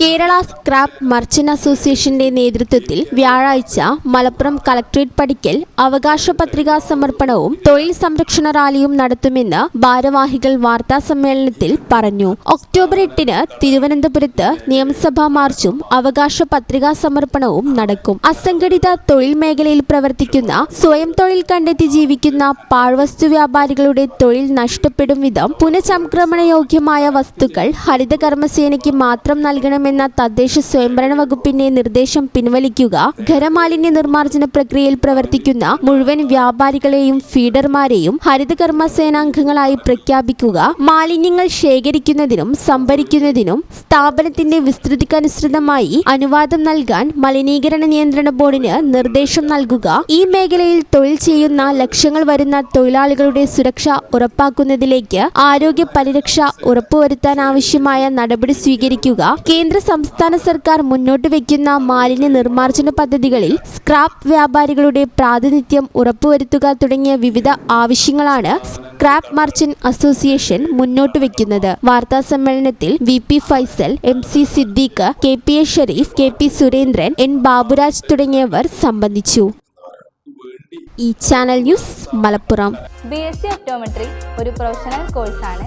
Kerala scrap merchant അസോസിയേഷന്റെ നേതൃത്വത്തിൽ വ്യാഴാഴ്ച മലപ്പുറം കളക്ട്രേറ്റ് പടിക്കൽ അവകാശ പത്രികാ സമർപ്പണവും തൊഴിൽ സംരക്ഷണ റാലിയും നടത്തുമെന്ന് ഭാരവാഹികൾ വാർത്താ സമ്മേളനത്തിൽ പറഞ്ഞു. ഒക്ടോബർ എട്ടിന് തിരുവനന്തപുരത്ത് നിയമസഭാ മാർച്ചും അവകാശ പത്രികാ സമർപ്പണവും നടക്കും. അസംഘടിത തൊഴിൽ മേഖലയിൽ പ്രവർത്തിക്കുന്ന സ്വയം തൊഴിൽ കണ്ടെത്തി ജീവിക്കുന്ന പാഴ്വസ്തു വ്യാപാരികളുടെ തൊഴിൽ നഷ്ടപ്പെടും വിധം പുനഃചംക്രമണയോഗ്യമായ വസ്തുക്കൾ ഹരിത കർമ്മസേനയ്ക്ക് മാത്രം നൽകണമെന്ന തദ്ദേശ സ്വയംഭരണ വകുപ്പിന്റെ നിർദ്ദേശം പിൻവലിക്കുക ഖരമാലിന്യ നിർമ്മാർജന പ്രക്രിയയിൽ പ്രവർത്തിക്കുന്ന മുഴുവൻ വ്യാപാരികളെയും ഫീഡർമാരെയും ഹരിത കർമ്മസേനാംഗങ്ങളായി പ്രഖ്യാപിക്കുക മാലിന്യങ്ങൾ ശേഖരിക്കുന്നതിനും സംഭരിക്കുന്നതിനും സ്ഥാപനത്തിന്റെ വിസ്തൃതിക്കനുസൃതമായി അനുവാദം നൽകാൻ മലിനീകരണ നിയന്ത്രണ ബോർഡിന് നിർദ്ദേശം നൽകുക. ഈ മേഖലയിൽ തൊഴിൽ ചെയ്യുന്ന ലക്ഷങ്ങൾ വരുന്ന തൊഴിലാളികളുടെ സുരക്ഷ ഉറപ്പാക്കുന്നതിലേക്ക് ആരോഗ്യ പരിരക്ഷ ഉറപ്പുവരുത്താൻ ആവശ്യമായ നടപടി സ്വീകരിക്കുക. കേന്ദ്ര സംസ്ഥാന സർക്കാർ മുന്നോട്ട് വയ്ക്കുന്ന മാലിന്യ നിർമ്മാർജന പദ്ധതികളിൽ സ്ക്രാപ്പ് വ്യാപാരികളുടെ പ്രാതിനിധ്യം ഉറപ്പുവരുത്തുക തുടങ്ങിയ വിവിധ ആവശ്യങ്ങളാണ് സ്ക്രാപ്പ് മർച്ചന്റ് അസോസിയേഷൻ മുന്നോട്ട് വയ്ക്കുന്നത് വാർത്താ സമ്മേളനത്തിൽ V P Faisal M C Siddique K P A Shareef K P Surendran N Baburaj തുടങ്ങിയവർ സംബന്ധിച്ചു. ഈ channel news Malappuram. B S C ഒരു പ്രൊഫഷണൽ കോഴ്സാണ്.